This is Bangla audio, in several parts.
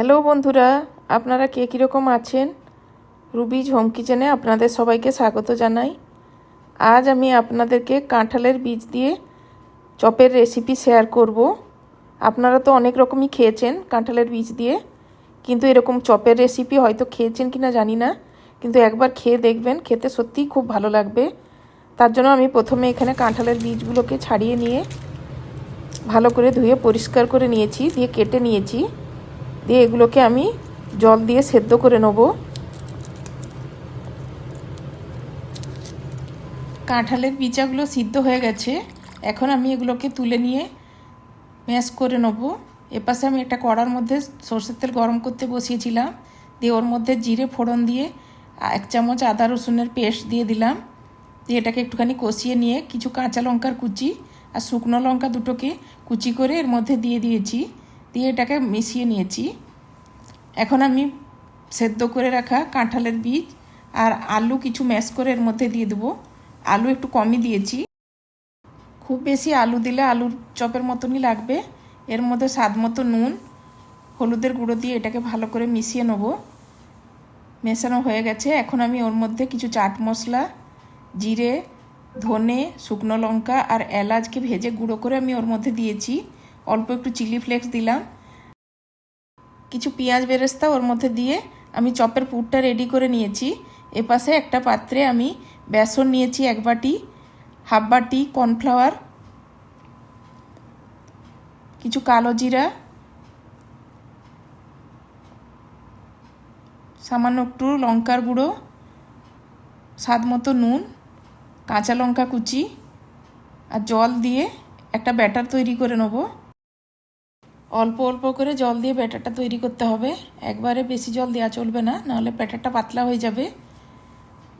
হ্যালো বন্ধুরা, আপনারা কে কীরকম আছেন? রুবিজ হোম কিচেনে আপনাদের সবাইকে স্বাগত জানাই। আজ আমি আপনাদেরকে কাঁঠালের বীজ দিয়ে চপের রেসিপি শেয়ার করব। আপনারা তো অনেক রকমই খেয়েছেন কাঁঠালের বীজ দিয়ে, কিন্তু এরকম চপের রেসিপি হয়তো খেয়েছেন কি না জানি না, কিন্তু একবার খেয়ে দেখবেন, খেতে সত্যিই খুব ভালো লাগবে। তার জন্য আমি প্রথমে এখানে কাঁঠালের বীজগুলোকে ছাড়িয়ে নিয়ে ভালো করে ধুয়ে পরিষ্কার করে নিয়েছি দিয়ে কেটে নিয়েছি। দিয়ে এগুলোকে আমি জল দিয়ে সেদ্ধ করে নেব। কাঁঠালের বিচাগুলো সিদ্ধ হয়ে গেছে। এখন আমি এগুলোকে তুলে নিয়ে ম্যাশ করে নেব। এপাশে আমি একটা কড়ার মধ্যে সর্ষের তেল গরম করতে বসিয়েছিলাম। দিয়ে ওর মধ্যে জিরে ফোড়ন দিয়ে এক চামচ আদা রসুনের পেস্ট দিয়ে দিলাম। দিয়ে এটাকে একটুখানি কষিয়ে নিয়ে কিছু কাঁচা লঙ্কার কুচি আর শুকনো লঙ্কা দুটোকে কুচি করে এর মধ্যে দিয়ে দিয়েছি। দিয়ে এটাকে মিশিয়ে নিয়েছি। এখন আমি সেদ্ধ করে রাখা কাঁঠালের বীজ আর আলু কিছু ম্যাশ করে এর মধ্যে দিয়ে দেবো। আলু একটু কমই দিয়েছি। খুব বেশি আলু দিলে আলুর চপের মতনই লাগবে। এর মধ্যে স্বাদ মতো নুন, হলুদের গুঁড়ো দিয়ে এটাকে ভালো করে মিশিয়ে নেব। মেশানো হয়ে গেছে। এখন আমি ওর মধ্যে কিছু চাট মশলা, জিরে, ধনে, শুকনো লঙ্কা আর এলাচকে ভেজে গুঁড়ো করে আমি ওর মধ্যে দিয়েছি। অল্প একটু চিলি ফ্লেক্স দিলাম, কিছু পেঁয়াজ বেরেস্তা ওর মধ্যে দিয়ে আমি চপের পুরটা রেডি করে নিয়েছি। এপাশে একটা পাত্রে আমি বেসন নিয়েছি এক বাটি, হাফ বাটি কর্নফ্লাওয়ার, কিছু কালো জিরা, সামান্য একটু লঙ্কার গুঁড়ো, স্বাদ মতো নুন, কাঁচা লঙ্কা কুচি আর জল দিয়ে একটা ব্যাটার তৈরি করে নেব। অল্প অল্প করে জল দিয়ে ব্যাটারটা তৈরি করতে হবে। একবারে বেশি জল দেওয়া চলবে না, নাহলে ব্যাটারটা পাতলা হয়ে যাবে।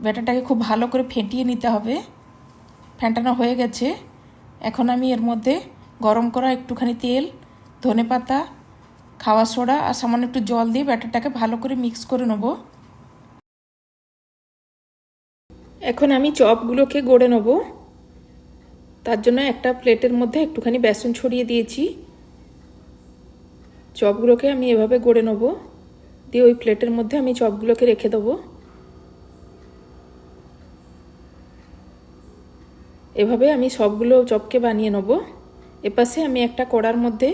ব্যাটারটাকে খুব ভালো করে ফেটিয়ে নিতে হবে। ফেটানো হয়ে গেছে। এখন আমি এর মধ্যে গরম করা একটুখানি তেল, ধনে পাতা, খাওয়া সোডা আর সামান্য একটু জল দিয়ে ব্যাটারটাকে ভালো করে মিক্স করে নেব। এখন আমি চপগুলোকে গড়ে নেব। তার জন্য একটা প্লেটের মধ্যে একটুখানি বেসন ছড়িয়ে দিয়েছি। চপগুলোকে আমি এভাবে গড়ে নেব। দিয়ে ওই প্লেটের মধ্যে আমি চপগুলোকে রেখে দেবো। এভাবে আমি সবগুলো চপকে বানিয়ে নেব। এপাশে আমি একটা কড়ার মধ্যে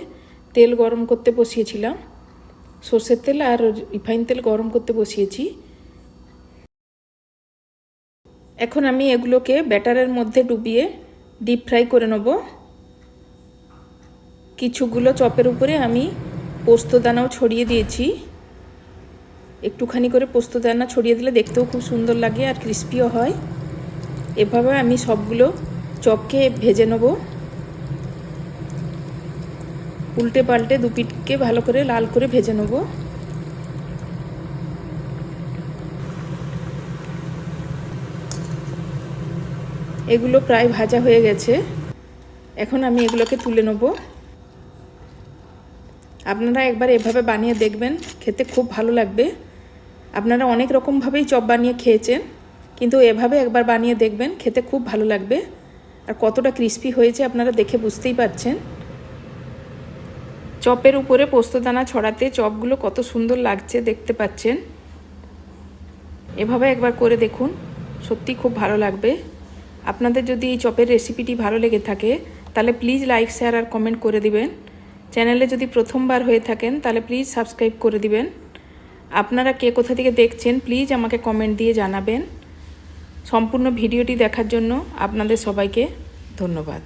তেল গরম করতে বসিয়েছিলাম। সর্ষের তেল আর রিফাইন তেল গরম করতে বসিয়েছি। এখন আমি এগুলোকে ব্যাটারের মধ্যে ডুবিয়ে ডিপ ফ্রাই করে নেব। কিছুগুলো চপের উপরে আমি পোস্তদানাও ছড়িয়ে দিয়েছি। একটুখানি করে পোস্তদানা ছড়িয়ে দিলে দেখতেও খুব সুন্দর লাগে আর ক্রিস্পিও হয়। এভাবে আমি সবগুলো চপকে ভেজে নেব। উল্টে পাল্টে দু পিঠকে ভালো করে লাল করে ভেজে নেব। এগুলো প্রায় ভাজা হয়ে গেছে। এখন আমি এগুলোকে তুলে নেব। আপনারা একবার এভাবে বানিয়ে দেখবেন, খেতে খুব ভালো লাগবে। আপনারা অনেক রকমভাবেই চপ বানিয়ে খেয়েছেন, কিন্তু এভাবে একবার বানিয়ে দেখবেন, খেতে খুব ভালো লাগবে। আর কতটা ক্রিস্পি হয়েছে আপনারা দেখে বুঝতেই পারছেন। চপের উপরে পোস্তদানা ছড়াতে চপগুলো কত সুন্দর লাগছে দেখতে পাচ্ছেন। এভাবে একবার করে দেখুন, সত্যি খুব ভালো লাগবে। আপনাদের যদি এই চপের রেসিপিটি ভালো লেগে থাকে, তাহলে প্লিজ লাইক শেয়ার আর কমেন্ট করে দিবেন। চ্যানেলে যদি প্রথমবার হয়ে থাকেন, তাহলে প্লিজ সাবস্ক্রাইব করে দিবেন। আপনারা কে কোথা থেকে দেখছেন প্লিজ আমাকে কমেন্ট দিয়ে জানাবেন। সম্পূর্ণ ভিডিওটি দেখার জন্য আপনাদের সবাইকে ধন্যবাদ।